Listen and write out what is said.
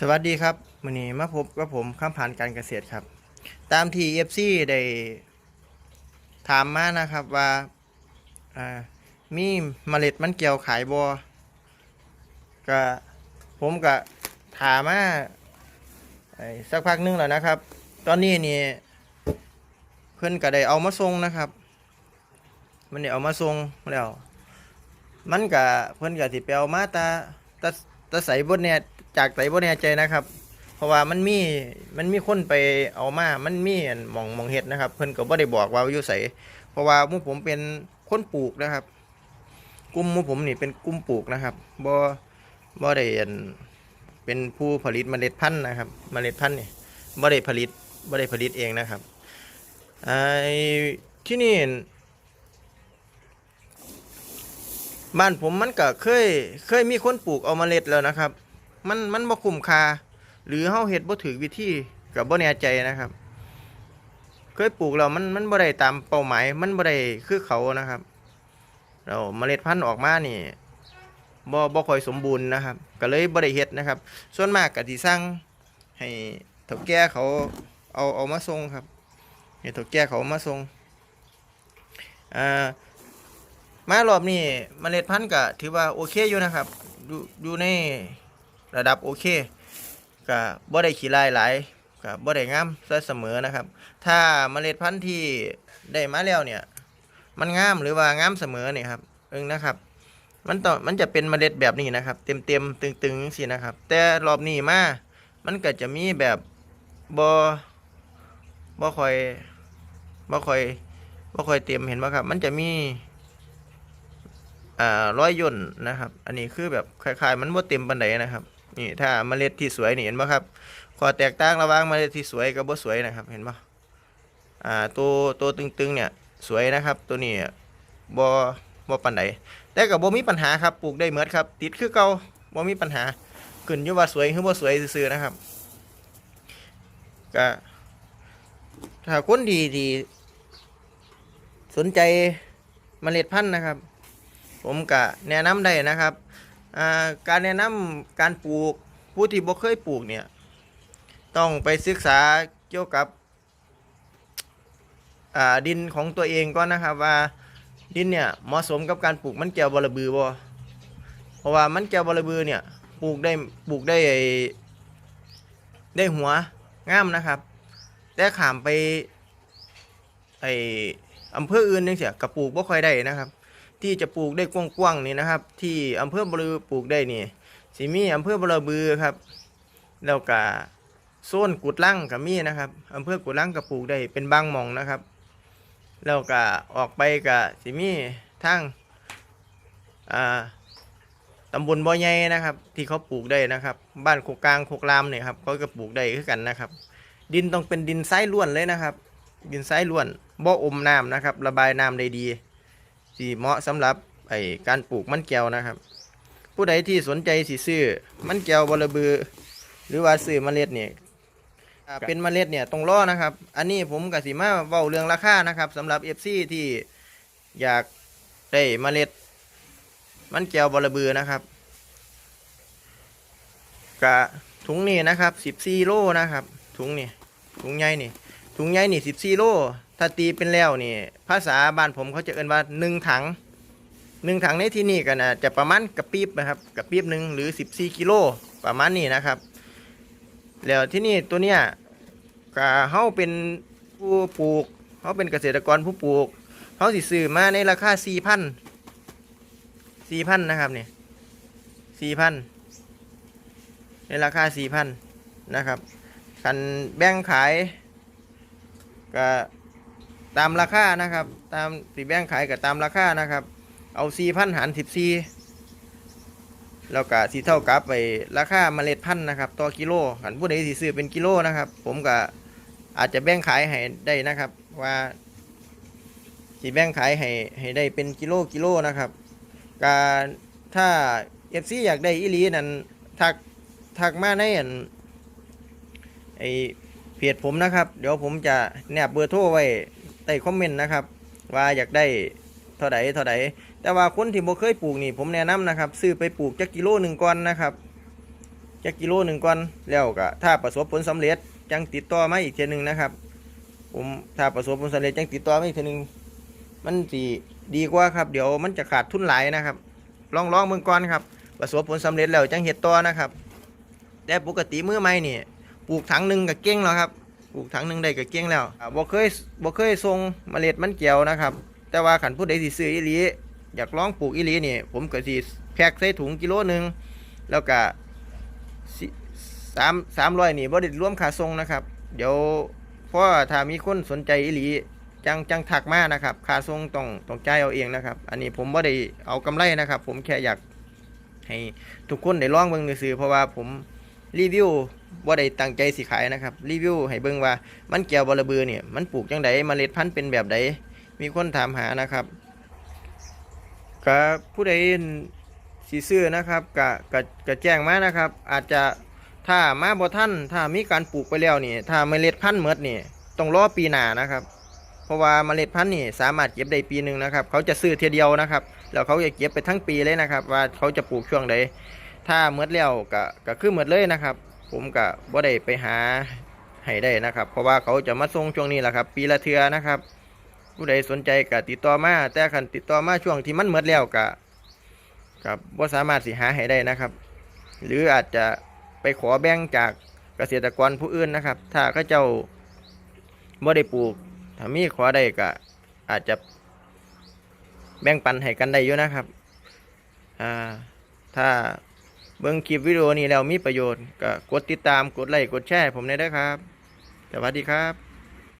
สวัสดีครับวันนี้มาพบกับผมข้ามผ่านการเกษตรครับ ตามที่เอฟซีได้ถามมานะครับว่าอ่ามีเมล็ดมันเกี่ยวขายบอก็ผมก็ถามมาสักพักหนึงแล้วนะครับ ตอนนี้นี่เพื่อนก็ได้เอามาส่งนะครับ มันได้เอามาส่งแล้ว มันก็เพื่อนก็สิไปเอามาตาตาตาใส่บนเนี่ย จากใส่บนเนี่ยใจนะครับ เพราะว่ามันมีมันมีคนไปเอามา มันมีอันหมองหมองเห็ดนะครับ เพิ่นก็บ่ได้บอกว่าอยู่ไสเพราะว่ามู่ผมเป็นคนปลูกนะครับ กลุ่มมู่ผมนี่เป็นกลุ่มปลูกนะครับบ่บ่ได้อันเป็นผู้ผลิตเมล็ดพันธุ์นะครับ เมล็ดพันธุ์นี่บ่ได้ผลิตบ่ได้ผลิตเองนะครับไอ้ที่นี่บ้านผมมันก็เคยเคยมีคนปลูกเอาเมล็ดแล้วนะครับ มันมันบ่คุ้มค่าหรือเฮาเฮ็ดบ่ถูกวิธีก็บ่แน่ใจนะครับ เคยปลูกแล้วมันมันบ่ได้ตามเป้าหมายมันบ่ได้คือเขานะครับแล้วเมล็ดพันธุ์ออกมานี่บ่บ่ค่อยสมบูรณ์นะครับ ก็เลยบ่ได้เฮ็ดนะครับ ส่วนมากก็สิสั่งให้เฒ่าแก่เขาเอาเอามาส่งครับให้เฒ่าแก่เขาเอามาส่งอ่ามารอบนี้เมล็ดพันธุ์ก็ถือว่าโอเคอยู่นะครับอยู่อยู่ใน ระดับโอเคก็บ่ได้ขี้ลายหลายก็บ่ได้งามซะเสมอนะครับ ถ้าเมล็ดพันธุ์ที่ได้มาแล้วเนี่ย มันงามหรือว่างามเสมอเนี่ยครับเอิงนะครับมันต้อมันจะเป็นเมล็ดแบบนี้นะครับ เต็มเต็มๆตึงสินะครับ แต่รอบนี้มามันก็จะมีแบบบ่บ่ค่อยบ่ค่อยบ่ค่อยเต็มเห็นบ่ครับ มันจะมีอ่าร้อยย่นนะครับ อันนี้คือแบบคล้ายๆ มันบ่เต็มปันไดนะครับ นี่ถ้าเมล็ดที่สวยนี่เห็นไหมครับขอแตกต่างระหว่างเมล็ดที่สวยกับบ่สวยนะครับเห็นปะอ่าตัวตัวตึงๆเนี่ยสวยนะครับ ตัวนี้บ่บ่ปันไดแต่กับบ่มีปัญหาครับปลูกได้เหมือนครับติดคือเก่าบ่มีปัญหาขึ้นอยู่ว่าสวยหรือบ่สวยซื่อๆนะครับก็ถ้าคนดีดีสนใจเมล็ดพันธุ์นะครับ ผมก็แนะนำได้นะครับ การแนะนำการปลูกผู้ที่บ่เคยปลูกเนี่ยต้องไปศึกษาเกี่ยวกับดินของตัวเองก่อนนะครับว่าดินเนี่ยเหมาะสมกับการปลูกมันแก้วบระบือบ่เพราะว่ามันแก้วบระบือเนี่ยปลูกได้ปลูกได้ได้หัวงามนะครับ แต่ขามไปไออำเภออื่นนึงเสียกับปลูกบ่ค่อยได้นะครับ ที่จะปลูกได้กว้างๆนี่นะครับ ที่อำเภอบรบือปลูกได้นี่สิมีอำเภอบรบือครับแล้วก็โซนกุดลั่งกับมีนะครับอำเภอกุดลั่งก็ปลูกได้เป็นบางมองนะครับ แล้วก็ออกไปก็สิมีทางอ่าตำบลบ่อใหญ่นะครับ ที่เขาปลูกได้นะครับ บ้านโคกกลางโคกรามเนี่ยครับเขาก็ปลูกได้คือกันนะครับ ดินต้องเป็นดินทรายล้วนเลยนะครับ ดินทรายล้วนบ่อมน้ำนะครับ ระบายน้ำได้ดี สีเหมาะสำหรับไอ้การปลูกมันแก้วนะครับ ผู้ใดที่สนใจสิซื้อมันแก้วบระบือ หรือว่าซื้อเมล็ดเนี่ยเป็นเมล็ดเนี่ยต้องรอนะครับ อันนี้ผมกับสีมาเว้าเรื่องราคานะครับสำหรับ FC ที่อยากได้เมล็ด มันแก้วบระบือนะครับกะถุงนี่นะครับ14โลนะครับถุงนี่ถุงใหญ่นี่ ถุงใหญ่นี่14โลถ้าตีเป็นแล้วนี่ ภาษาบ้านผมเขาจะเอ่นว่าหนึ่งถังหนึ่งถังในที่นี่กันนะจะประมาณกระปีบนะครับกระปีบหนึ่งหรือสิบสี่กิโลประมาณนี้นะครับ แล้วที่นี่ตัวเนี้ยก็เขาเป็นผู้ปลูกเขาเป็นเกษตรกรผู้ปลูกเขาสิซื้อมาในราคาสี่พันสี่พันนะครับเนี่ยสี่พันในราคาสี่พันนะครับคันแบ่งขาย ก็ตามราคานะครับ ตามสีแบ่งขายกับตามราคานะครับ เอาสี่พันหารสิบสี่แล้วก็สีเท่ากับไปราคาเมล็ดพันธุ์นะครับต่อกิโลขันผู้ใดสีซื้อเป็นกิโลนะครับ ผมก็อาจจะแบ่งขายให้ได้นะครับ ว่าสีแบ่งขายให้ให้ได้เป็นกิโลกิโลนะครับการถ้าเอฟซีอยากได้อีลีนั้นทักทักมาในอันไอ เพจผมนะครับ เดี๋ยวผมจะแนบเบอร์โทรไว้ใต้คอมเมนต์นะครับ ว่าอยากได้เท่าใดเท่าใดแต่ว่าคนที่บ่เคยปลูกนี่ผมแนะนำนะครับ ซื้อไปปลูกจักกิโลหนึ่งก่อนนะครับจักกิโลหนึ่งก่อนแล้วก็ถ้าประสบผลสำเร็จจังติดต่อมาอีกเทียหนึงนะครับ ผมถ้าประสบผลสำเร็จจังติดต่อมาอีกเทียหนึงมันสิดีกว่าครับ เดี๋ยวมันจะขาดทุนหลายนะครับ ลองลองเมืองก่อนครับ ประสบผลสำเร็จแล้วจังเฮ็ดต่อนะครับ แต่ปกติมือใหม่นี่ ปลูกถังหนึ่งก็เก่งแล้วครับปลูกถังหนึ่งได้ก็เก่งแล้วอ่าบ่เคยบ่เคยส่งเมล็ดมันเกี่ยวนะครับ แต่ว่าขันผู้ใดสิซื้ออีหลีอยากลองปลูกอีหลีนี่ผมก็สิแพ็คใส่ถุงกิโลหนึ่งแล้วก็สิสามสามร้อยนี่บ่ได้รวมค่าส่งนะครับ เดี๋ยวเพราะว่าถ้ามีคนสนใจอีหลีจังจังถักมานะครับค่าส่งต้องต้องจ่ายเอาเองนะครับ อันนี้ผมบ่ได้เอากำไรนะครับ ผมแค่อยากให้ทุกคนได้ลองเบิ่งซื่อเพราะว่าผมรีวิว บ่าได้ตั้งใจสิขายนะครับรีวิวให้เบิ่งว่ามันแก้วบอระเบือเนี่ยมันปลูกจังไดเมล็ดพันธุ์เป็นแบบใดมีคนถามหานะครับก็ผู้ใดสีซื้อนะครับก็ก็ก็แจ้งมานะครับ อาจจะถ้ามาบ่ท่านถ้ามีการปลูกไปแล้วนี่ถ้าเมล็ดพันธุ์เมดนี่ต้องรอปีหน้านะครับ เพราะว่าเมล็ดพันธุ์นี่สามารถเก็บได้ปีหนึ่งนะครับ เขาจะซื้อเทียเดียวนะครับแล้วเขาจะเก็บไปทั้งปีเลยนะครับ ว่าเขาจะปลูกช่วงใดถ้าเมดแล้วก็ก็คือเมดเลยนะครับ ผมก็บ่ได้ไปหาให้ได้นะครับ เพราะว่าเขาจะมาส่งช่วงนี้แหละครับ ปีละเทือนะครับ ผู้ใดสนใจก็ติดต่อมาแต่คันติดต่อมาช่วงที่มันหมดแล้วก็กับว่าสามารถสิหาให้ได้นะครับ หรืออาจจะไปขอแบ่งจากเกษตรกรผู้อื่นนะครับ ถ้าเขาเจ้าบ่ได้ปลูกถ้ามีขอได้ก็อาจจะแบ่งปันให้กันได้อยู่นะครับอ่าถ้า เบิ่งคลิปวิดีโอนี้แล้วมีประโยชน์ก็กดติดตามกดไลค์กดแชร์ผมได้ด้วยครับ สวัสดีครับ